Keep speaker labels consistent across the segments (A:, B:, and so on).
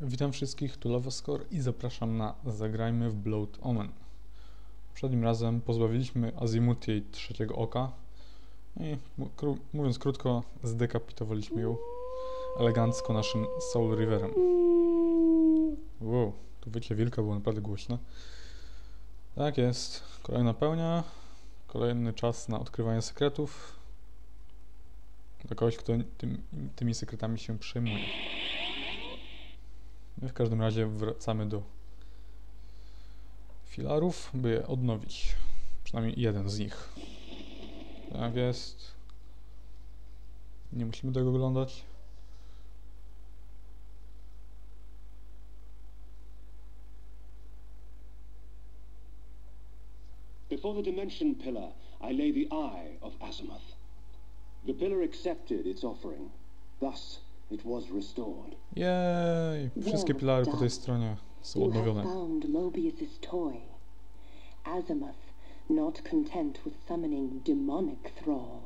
A: Witam wszystkich, tu Lavaskor i zapraszam na Zagrajmy w Blood Omen. Poprzednim razem pozbawiliśmy Azimuth jej trzeciego oka i mu- kró- mówiąc krótko, zdekapitowaliśmy ją elegancko naszym Soul Riverem. Wow, tu wycie wilka było naprawdę głośne. Tak jest, kolejna pełnia, kolejny czas na odkrywanie sekretów dla kogoś, kto tym, tymi sekretami się przejmuje. W każdym razie wracamy do filarów, by je odnowić. Przynajmniej jeden z nich. Tak jest. Nie musimy tego oglądać.
B: Before the Dimension Pillar, I lay the Eye of Azimuth. The pillar accepted its offering. Thus.
A: Jej! Wszystkie pilary po tej stronie są odnowione.
C: found Mobius's toy. Azimuth, not content with summoning demonic thrall,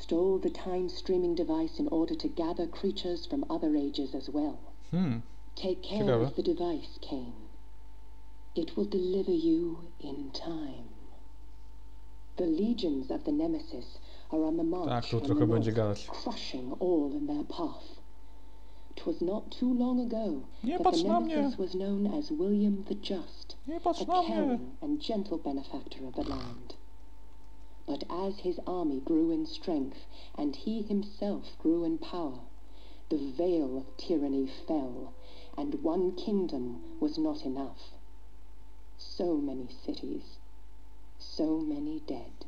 C: stole the time-streaming device in order to gather creatures from other ages as well.
A: Hmm,
C: Take care
A: Ciekawe.
C: of the device, Cain. It will deliver you in time. The legions of the Nemesis are on the march
A: tak,
C: the north, crushing all in their path. 'Twas not too long ago
A: Nie
C: that
A: patrz
C: the
A: na mnie!
C: Nemesis was known as William the Just,
A: Nie
C: a
A: na mnie!
C: caring and gentle benefactor of the land. But as his army grew in strength, and he himself grew in power, the veil of tyranny fell, and one kingdom was not enough. So many cities, so many dead.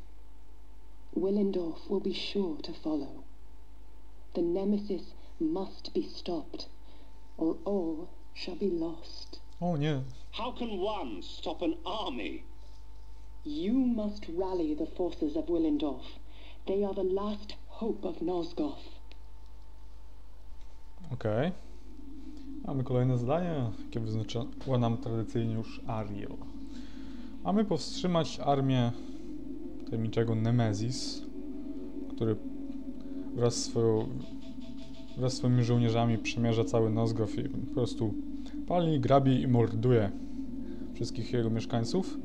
C: Willendorf will be sure to follow. The nemesis must be stopped, or all shall be lost.
A: O nie!
B: How can one stop an army?
C: You must rally the forces of Willendorf. They are the last hope of Nosgoth.
A: Okej. Mamy kolejne zadanie, jakie wyznaczyła nam tradycyjnie już Ariel. Mamy powstrzymać armię tajemniczego Nemesis, który wraz, z swoją, wraz z swoimi żołnierzami przemierza cały Nosgoth i po prostu pali, grabi i morduje wszystkich jego mieszkańców.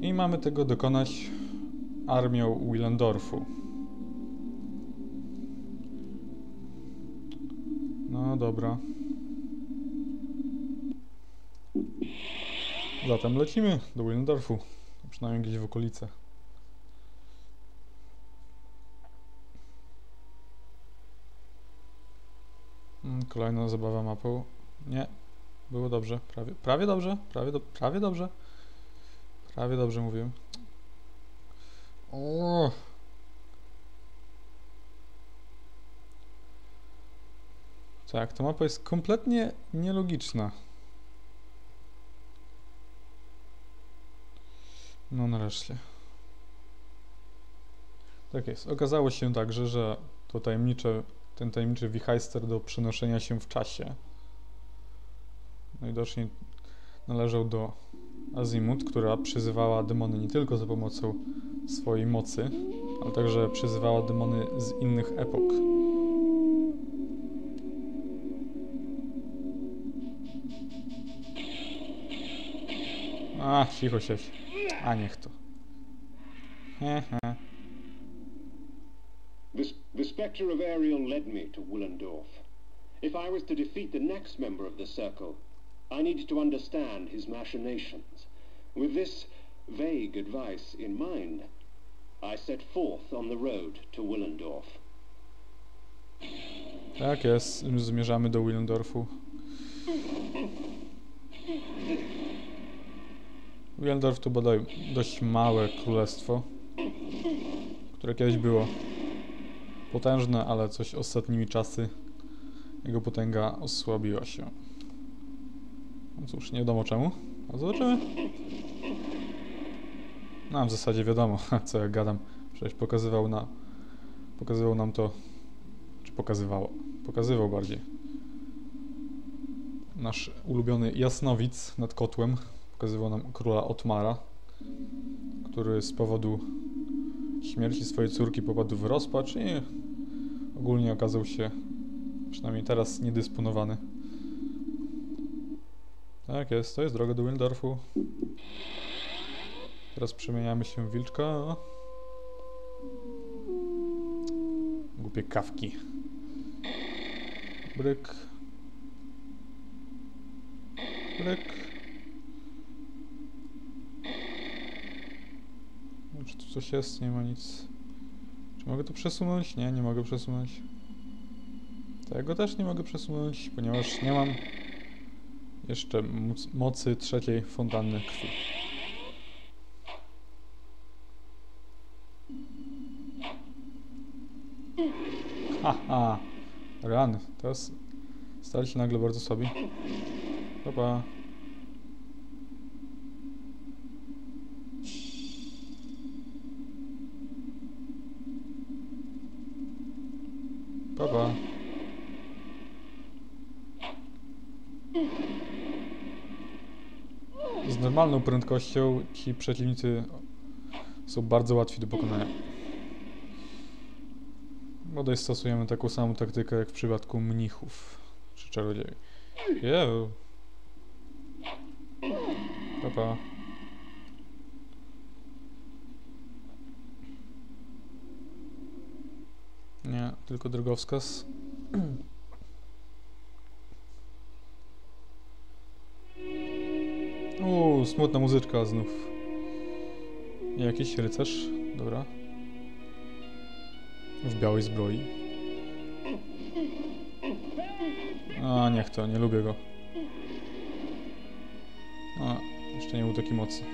A: I mamy tego dokonać armią Willendorfu. No dobra. Zatem lecimy do Willendorfu. Przynajmniej gdzieś w okolice. Kolejna zabawa mapą. Nie. Było dobrze. Prawie, prawie dobrze. Prawie, do, prawie dobrze. Prawie dobrze mówiłem. O! Tak, ta mapa jest kompletnie nielogiczna. No nareszcie. Tak jest. Okazało się także, że to tajemnicze, ten tajemniczy wichajster do przenoszenia się w czasie najwidoczniej należał do Azimut, która przyzywała demony nie tylko za pomocą swojej mocy, ale także przyzywała demony z innych epok. A, cicho siedź. A niech to. He, he.
B: The, spectre of Ariel led me to Willendorf. If I was to defeat the next member of the Circle, I needed to understand his machinations. With this vague advice in mind, I set forth on the road to Willendorf.
A: Tak jest, zmierzamy do Willendorfu. Willendorf to bodaj dość małe królestwo, które kiedyś było potężne, ale coś ostatnimi czasy jego potęga osłabiła się. No cóż, nie wiadomo czemu, zobaczymy. No, w zasadzie wiadomo, co ja gadam. Przecież pokazywał na... Pokazywał nam to czy pokazywało? Pokazywał bardziej. Nasz ulubiony jasnowic nad kotłem pokazywał nam króla Otmara, który z powodu śmierci swojej córki popadł w rozpacz i ogólnie okazał się, przynajmniej teraz, niedysponowany. Tak jest, to jest droga do Wildorfu. Teraz przemieniamy się w wilczka. Głupie kawki. Bryk. Bryk. Czy tu coś jest? Nie ma nic. Czy mogę to przesunąć? Nie, nie mogę przesunąć. Tego też nie mogę przesunąć, ponieważ nie mam jeszcze moc- mocy trzeciej fontanny krwi. Haha, rany. Teraz stali się nagle bardzo słabi. Papa. Z normalną prędkością ci przeciwnicy są bardzo łatwi do pokonania. Bodaj stosujemy taką samą taktykę jak w przypadku mnichów czy czarodziei. Jeju. Papa. Nie, tylko drogowskaz. Uuu, smutna muzyczka znów. Jakiś rycerz, dobra. W białej zbroi. A, niech to, nie lubię go. A, jeszcze nie był taki mocny.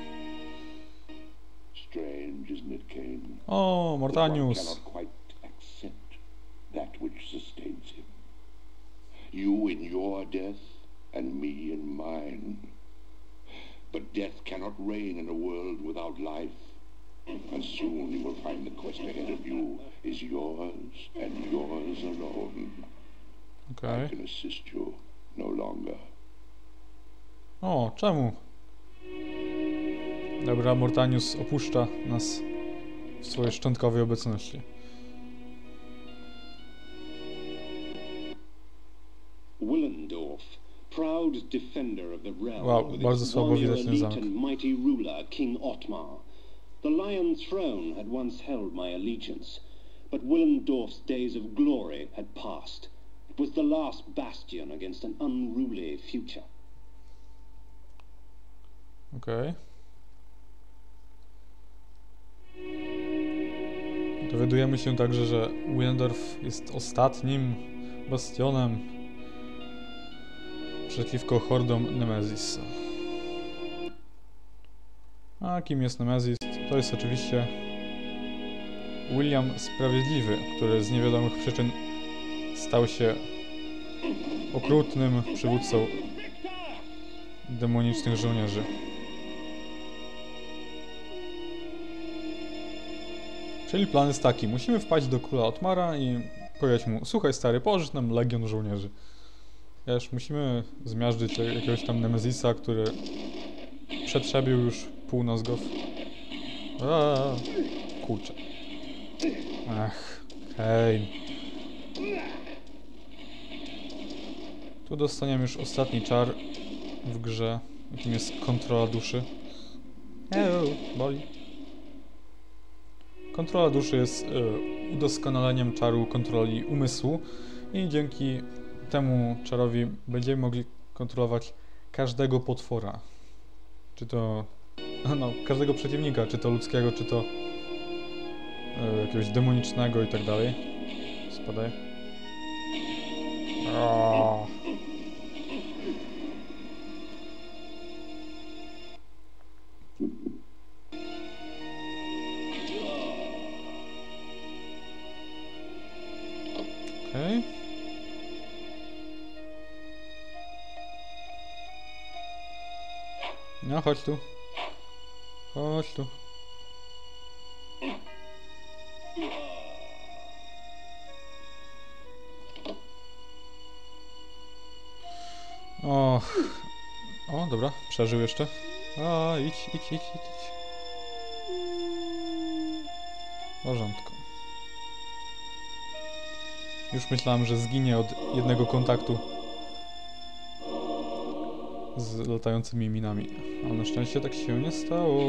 A: O, Mortanius.
D: that which sustains him. You in your death, and me in mine. But death cannot reign in a world without life. And soon you will find the quest ahead of you is yours, and yours alone.
A: Okej.
D: I can assist you no longer.
A: O, czemu? Dobra, Mortanius opuszcza nas w swojej szczątkowej obecności.
B: Proud defender of the realm,
A: Wow,
B: with its warrior elite
A: zamek.
B: and mighty ruler, King Otmar. The Lion Throne had once held my allegiance, but Willendorf's days of glory had passed. It was the last bastion against an unruly future.
A: Okej. Dowiadujemy się także, że Willendorf jest ostatnim bastionem przeciwko hordom Nemesis. A kim jest Nemesis? To jest oczywiście William Sprawiedliwy, który z niewiadomych przyczyn stał się okrutnym przywódcą demonicznych żołnierzy. Czyli plan jest taki, musimy wpaść do króla Otmara i powiedzieć mu, słuchaj stary, pożycz nam legion żołnierzy. Wiesz, musimy zmiażdżyć jakiegoś tam Nemezisa, który przetrzebił już pół Nozgow. Aaa, kurczę. Ach, hej. Tu dostaniemy już ostatni czar w grze, jakim jest kontrola duszy. Eee, boli. Kontrola duszy jest e, udoskonaleniem czaru kontroli umysłu i dzięki temu czarowi będziemy mogli kontrolować każdego potwora. Czy to no, każdego przeciwnika, czy to ludzkiego, czy to e, jakiegoś demonicznego i tak dalej. Spadaj. Aaaa. Okej. No chodź tu. Chodź tu. Och. O, dobra, przeżył jeszcze. A, idź, idź, idź, idź, idź. W porządku. Już myślałem, że zginie od jednego kontaktu z latającymi minami. Ale na szczęście tak się nie stało.